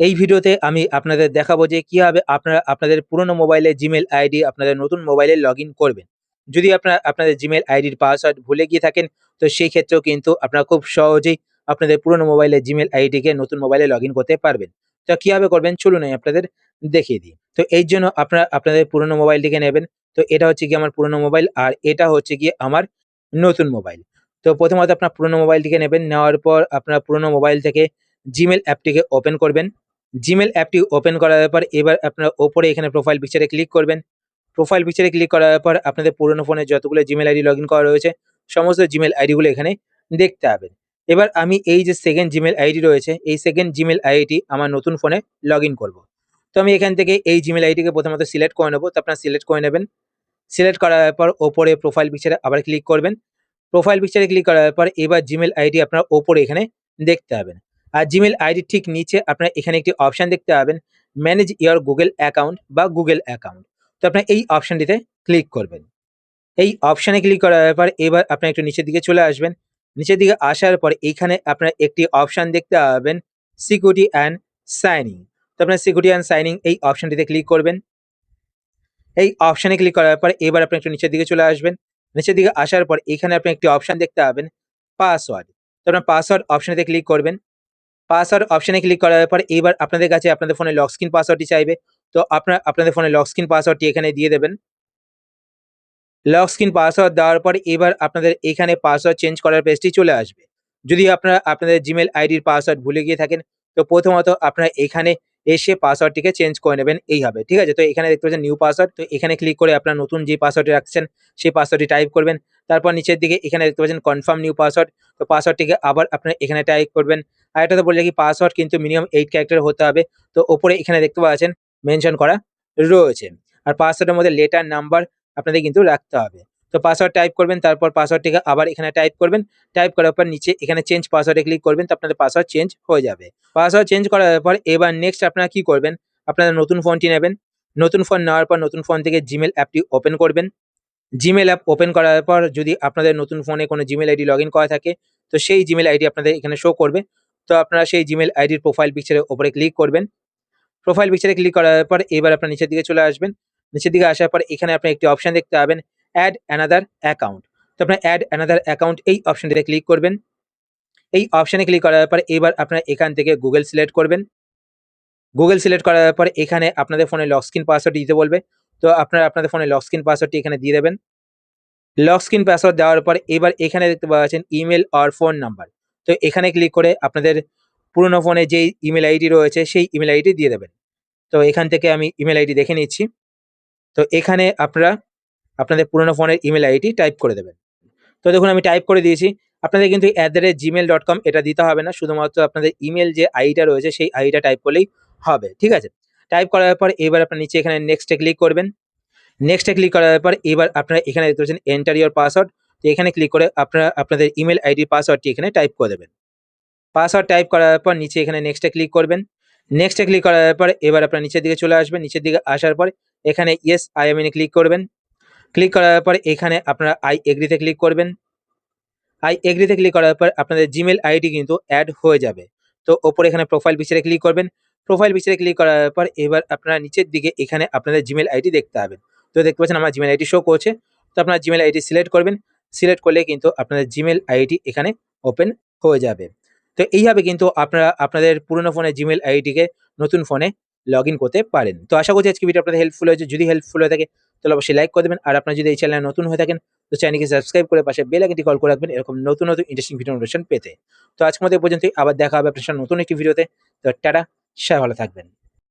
এই ভিডিওতে আমি আপনাদের দেখাবো যে কীভাবে আপনারা আপনাদের পুরনো মোবাইলে জিমেল আইডি, আপনাদের নতুন মোবাইলে লগ করবেন। যদি আপনারা আপনাদের জিমেল আইডির পাসওয়ার্ড ভুলে গিয়ে থাকেন, তো সেই ক্ষেত্রেও কিন্তু আপনারা খুব সহজেই আপনাদের পুরনো মোবাইলে জিমেল আইডিকে নতুন মোবাইলে লগ করতে পারবেন। তো কীভাবে করবেন চলুন আপনাদের দেখিয়ে দিই। তো এই জন্য আপনারা আপনাদের পুরনো মোবাইলটিকে নেবেন। তো এটা হচ্ছে কি আমার পুরনো মোবাইল আর এটা হচ্ছে গিয়ে আমার নতুন মোবাইল। তো প্রথমত আপনার পুরনো মোবাইলটিকে নেবেন। নেওয়ার পর আপনার পুরনো মোবাইল থেকে জিমেল অ্যাপটিকে ওপেন করবেন। জিমেল অ্যাপটি ওপেন করার পর এবার আপনার ওপরে এখানে প্রোফাইল পিকচারে ক্লিক করবেন। প্রোফাইল পিকচারে ক্লিক করার পর আপনাদের পুরনো ফোনে যতগুলো জিমেল আইডি লগ করা রয়েছে, সমস্ত জিমেল আইডিগুলো এখানে দেখতে পাবেন। এবার আমি এই যে সেকেন্ড জিমেল আইডি রয়েছে, এই সেকেন্ড জিমেল আইডি আমার নতুন ফোনে লগ করব। তো আমি এখান থেকে এই জিমেল আইডিকে প্রথমত সিলেক্ট করে নেব, তো আপনার সিলেক্ট করে নেবেন। সিলেক্ট করার পর ওপরে প্রোফাইল পিকচারে আবার ক্লিক করবেন। প্রোফাইল পিকচারে ক্লিক করার পর এবার জিমেল আইডি আপনার ওপরে এখানে দেখতে পাবেন। আর জিমেল আইডি ঠিক নিচে আপনার এখানে একটি অপশান দেখতে পাবেন ম্যানেজ ইয়ার গুগল অ্যাকাউন্ট বা গুগল অ্যাকাউন্ট তো আপনার এই অপশানটিতে ক্লিক করবেন। এই অপশানে ক্লিক করার পর এবার আপনার একটু নিচের দিকে চলে আসবেন। নিচের দিকে আসার পর এইখানে আপনার একটি অপশান দেখতে পাবেন সিকিউরিটি অ্যান্ড সাইনিং তো আপনার সিকিউরিটি অ্যান্ড সাইনিং এই অপশানটিতে ক্লিক করবেন। এই অপশানে ক্লিক করার পর এবার আপনি একটু নিচের দিকে চলে আসবেন। নিচের দিকে আসার পর এখানে আপনি একটি অপশান দেখতে পাবেন পাসওয়ার্ড তো আপনার পাসওয়ার্ড অপশানেতে ক্লিক করবেন। পাসওয়ার্ড অপশানে ক্লিক করার পর এবার আপনাদের কাছে আপনাদের ফোনে লক স্ক্রিন পাসওয়ার্ডটি চাইবে। তো আপনার, আপনাদের ফোনে লক স্ক্রিন পাসওয়ার্ডটি এখানে দিয়ে দেবেন। লক স্ক্রিন পাসওয়ার্ড দেওয়ার পর এবার আপনাদের এখানে পাসওয়ার্ড চেঞ্জ করার পেজটি চলে আসবে। যদি আপনারা, আপনাদের জিমেল আইডির পাসওয়ার্ড ভুলে গিয়ে থাকেন, তো প্রথমত আপনারা এখানে এসে পাসওয়ার্ডটিকে চেঞ্জ করে নেবেন এইভাবে ঠিক আছে? তো এখানে দেখতে পাচ্ছেন নিউ পাসওয়ার্ড তো এখানে ক্লিক করে আপনার নতুন যে পাসওয়ার্ডটি রাখছেন, সেই পাসওয়ার্ডটি টাইপ করবেন। তারপর নিচের দিকে এখানে দেখতে পাচ্ছেন কনফার্ম নিউ পাসওয়ার্ড তো পাসওয়ার্ডটিকে আবার আপনার এখানে টাইপ করবেন। আর এটা তো বললে কি পাসওয়ার্ড কিন্তু মিনিমাম এইট ক্যারেক্টার হতে হবে। তো ওপরে এখানে দেখতে পাচ্ছেন মেনশন করা রয়েছে। আর পাসওয়ার্ডের মধ্যে লেটার নাম্বার আপনাদের কিন্তু রাখতে হবে। তো পাসওয়ার্ড টাইপ করবেন, তারপর পাসওয়ার্ডটিকে আবার এখানে টাইপ করবেন। টাইপ করার পর নিচে এখানে চেঞ্জ পাসওয়ার্ডে ক্লিক করবেন, তো আপনাদের পাসওয়ার্ড চেঞ্জ হয়ে যাবে। পাসওয়ার্ড চেঞ্জ করার পর এবার নেক্সট আপনারা কি করবেন? আপনারা নতুন ফোনটি নেবেন। নতুন ফোন নেওয়ার পর নতুন ফোন থেকে জিমেল অ্যাপটি ওপেন করবেন। জিমেল অ্যাপ ওপেন করার পর যদি আপনাদের নতুন ফোনে কোনো জিমেল আইডি লগ করা থাকে, তো সেই জিমেল আইডি আপনাদের এখানে শো করবে। তো আপনারা সেই জিমেল আইডির প্রোফাইল পিকচারের ওপরে ক্লিক করবেন। প্রোফাইল পিকচারে ক্লিক করার পর এবার আপনার নিচের দিকে চলে আসবেন। নিচের দিকে আসার পর এখানে আপনি একটি অপশান দেখতে পাবেন। অ্যাড অ্যানাদার অ্যাকাউন্ট তো আপনার অ্যাড অ্যানাদার অ্যাকাউন্ট এই অপশানটিতে ক্লিক করবেন। এই অপশানে ক্লিক করার পর এবার আপনারা এখান থেকে গুগল সিলেক্ট করবেন। গুগল সিলেক্ট করার পর এখানে আপনাদের ফোনে লক স্ক্রিন পাসওয়ার্ড দিতে বলবে। তো আপনারা আপনাদের ফোনে লক স্ক্রিন পাসওয়ার্ডটি এখানে দিয়ে দেবেন। লক স্ক্রিন পাসওয়ার্ড দেওয়ার পর এবার এখানে দেখতে পাচ্ছেন ইমেল আর ফোন নাম্বার তো এখানে ক্লিক করে আপনাদের পুরনো ফোনে যেই ইমেল আইডি রয়েছে সেই ইমেল আইডি দিয়ে দেবেন। তো এখান থেকে আমি ইমেল আইডি দেখে নিচ্ছি। তো এখানে আপনারা আপনাদের পুরনো ফোনের ইমেল আইডি টাইপ করে দেবেন। তো দেখুন, আমি টাইপ করে দিয়েছি। আপনাদের কিন্তু at the rate Gmail dot com এটা দিতে হবে না, শুধুমাত্র আপনাদের ইমেল যে আইডিটা রয়েছে, সেই আইডিটা টাইপ করলেই হবে, ঠিক আছে? টাইপ করার পর এবার আপনার নিচে এখানে নেক্সটে ক্লিক করবেন। নেক্সটে ক্লিক করার পর এবার আপনারা এখানে দেখতে পাচ্ছেন এন্টার ইউর পাসওয়ার্ড তো এখানে ক্লিক করে আপনারা, আপনাদের ইমেল আইডির পাসওয়ার্ডটি এখানে টাইপ করে দেবেন। পাসওয়ার্ড টাইপ করার পর নিচে এখানে নেক্সটে ক্লিক করবেন। নেক্সটে ক্লিক করার পর এবার আপনার নিচের দিকে চলে আসবেন। নিচের দিকে আসার পর এখানে ইয়েস আই এম ক্লিক করবেন। ক্লিক করার পর এখানে আপনারা আই এগ্রিতে ক্লিক করবেন। আই এগ্রিতে ক্লিক করার পর আপনাদের জিমেল আইডি কিন্তু অ্যাড হয়ে যাবে। তো ওপরে এখানে প্রোফাইল পিকচারে ক্লিক করবেন। প্রোফাইল পিকচারে ক্লিক করার পর এবার আপনারা নিচের দিকে এখানে আপনাদের জিমেল আইডি দেখতে পাবেন। তো দেখতে পাচ্ছেন আমার জিমেল আইডি শো করছে। তো আপনার জিমেল আইডি সিলেক্ট করবেন। সিলেক্ট করলে কিন্তু আপনাদের জিমেল আইডি এখানে ওপেন হয়ে যাবে। তো এইভাবে কিন্তু আপনারা আপনাদের পুরনো ফোনে জিমেল আইডিকে নতুন ফোনে লগ ইন করতে পারেন। তো আশা করছি আজকে ভিডিও আপনাদের হেল্পফুল হয়েছে। যদি হেল্পফুল হয়ে থাকে, তাহলে অবশ্যই লাইক করে দেবেন। আর আপনার যদি এই চ্যানেলে নতুন হয়ে থাকেন, তো চ্যানেলকে সাবস্ক্রাইব করে পাশে বেল আইকনটি কল করে রাখবেন, এরকম নতুন নতুন ইন্টারেস্টিং ভিডিও নোটিফিকেশন পেতে। তো আজকের মধ্যে পর্যন্তই। আবার দেখা হবে আপনার নতুন একটি ভিডিওতে তো টাটা, সবাই ভালো থাকবেন।